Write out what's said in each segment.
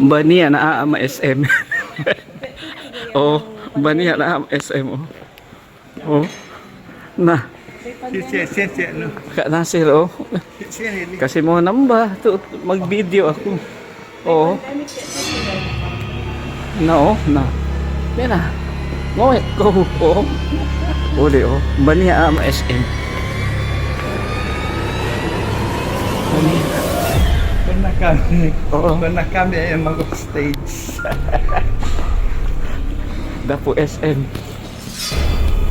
Baniya na ama SM. oh, baniya na ama SM oh. Oh. Na, Siya, siya, siya, no? ka nasir oh. Kasi mo namba, to mag-video ako. Oo. Na oh, na. Yan na. Ngoy, go. Oh. Uli oh. Baniya ama SM. Kami, Oo. kung na kami ay mag-stage. Dapo SM.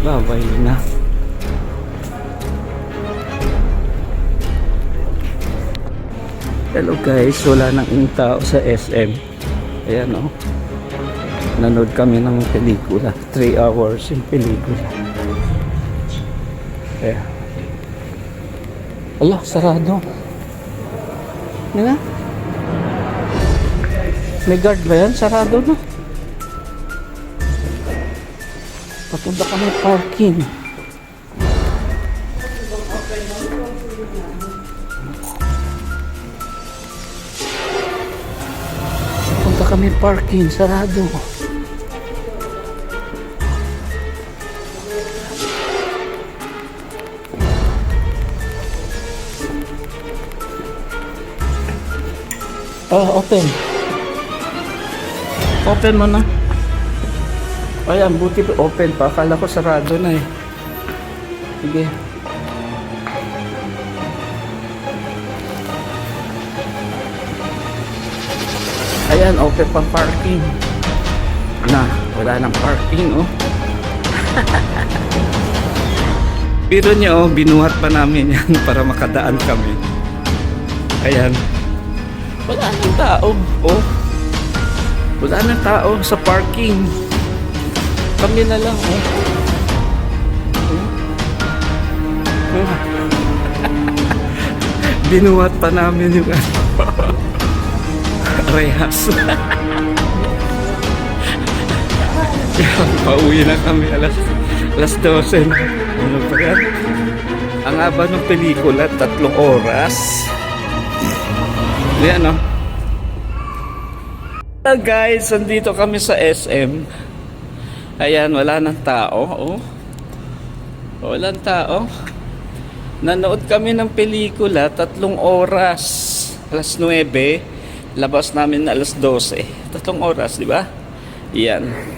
Babay na. Hello guys, wala nang yung tao sa SM. Ayan oh. Nanood kami ng pelikula. 3 hours yung pelikula. Ayan. Ala, sarado. Yan na. May guard ba yan? Sarado na. Papunta kami parking. Papunta kami parking, sarado. Oh, open. Open mo na. Ayan, buti open pa. Akala ko sarado na eh. Sige. Ayan, open pa parking. Na, wala nang parking oh. Pero niyo, oh, binuhat pa namin yan para makadaan kami. Ayan. Wala nang tao. Oh. Wala nang tao sa parking. Kami na lang, oh. Oh. Binuhat pa namin yung ano. Rehas. Pauwi na kami alas alas 12 na. Ano pa yan? Ang haba ng pelikula, tatlong oras. Yan, no? Hello guys, andito kami sa SM. Ayan, wala nang tao. Oh. Walang tao. Nanood kami ng pelikula, tatlong oras. Alas 9. Labas namin na alas 12. Tatlong oras, di ba? Yan.